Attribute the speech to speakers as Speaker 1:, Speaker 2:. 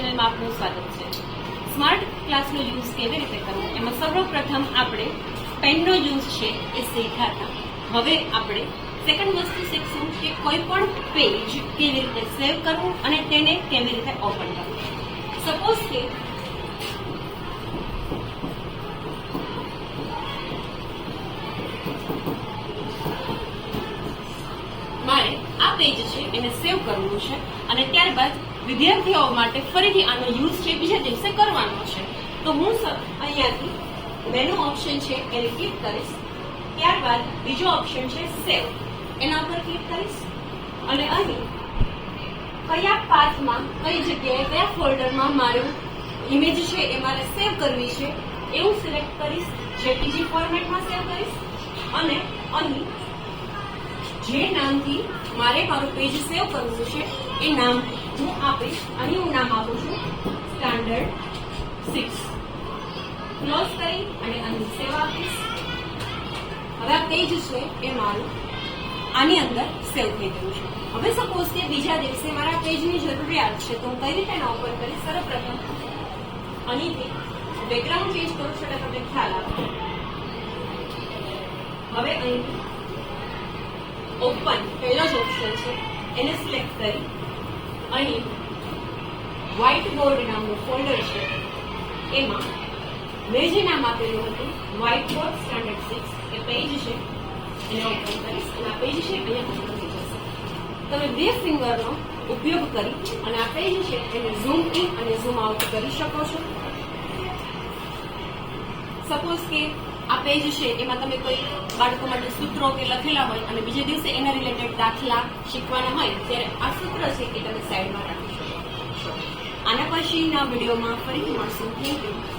Speaker 1: ચેનલમાં આપનું સ્વાગત છે. સ્માર્ટ ક્લાસનો યુઝ કેવી રીતે કરવો? એમાં સર્વપ્રથમ આપણે પેનનો યુઝ છે એ શીખ્યા હતા હવે આપણે સેકન્ડ વસ્તુ શીખશું કે કોઈ પણ પેજ કેવી રીતે સેવ કરવું અને તેને કેવી રીતે ઓપન કરવું. સપોઝ કે એને સેવ કરવું છે અને ત્યારબાદ વિદ્યાર્થીઓ માટે ફરીથી આનો યુઝ છે, બીજા દિવસે કરવાનો છે. તો હું અહીંયાથી મેનુ ઓપ્શન છે એને ક્લિક કરીશ. ત્યારબાદ બીજો ઓપ્શન છે સેવ એના પર ક્લિક કરીશ. અને અહીં કયા પાથમાં, કઈ જગ્યાએ, કયા ફોલ્ડરમાં મારું ઇમેજ છે એ મારે સેવ કરવી છે, એવું સિલેક્ટ કરીશ. જેપીજી ફોર્મેટમાં સેવ કરીશ. અને અહીં જે નામથી મારે મારું પેજ સેવ કરવું છે, એ નામ હું આપીશ. અહીં હું નામ આપું છું સ્ટાન્ડર્ડ સિક્સ ક્લોઝ કરી અને અહીં સેવ આપીશ. હવે આ પેજ છે, એ મારું. આની અંદર સેવ થઈ ગયું છે. હવે સપોઝ કે બીજા દિવસે મારા પેજની જરૂરિયાત છે, તો હું કઈ રીતે એના ઓપન કરીશ? સર્વપ્રથમ અહીંથી બેકગ્રાઉન્ડ ચેન્જ કરું છું એટલે તમને ખ્યાલ આવે. હવે અહીં ઓપન, પહેલો જ ઓપ્શન છે. એને સિલેક્ટ કરી. અહીં વ્હાઇટ બોર્ડ નામનું ફોલ્ડર છે. એમાં મેં જે નામ આપેલું હતું. White board standard six A page છે. એને ઓપન કરીશ અને આ પેજ છે, અહીંયા ઓપન જશે. તમે બે ફિંગરનો ઉપયોગ કરી અને આ પેજ છે, એને ઝૂમ ઇન અને ઝૂમ આઉટ કરી શકો છો. સપોઝ કે આ પેજ છે, એમાં તમે કોઈ બાળકો માટે સૂત્રો કે લખેલા હોય અને બીજે દિવસે એના રિલેટેડ દાખલા શીખવાના હોય, ત્યારે આ સૂત્ર છે એ તમે સાઈડમાં રાખી શકો. આના પછીના વિડીયોમાં ફરીથી મળશું. Thank you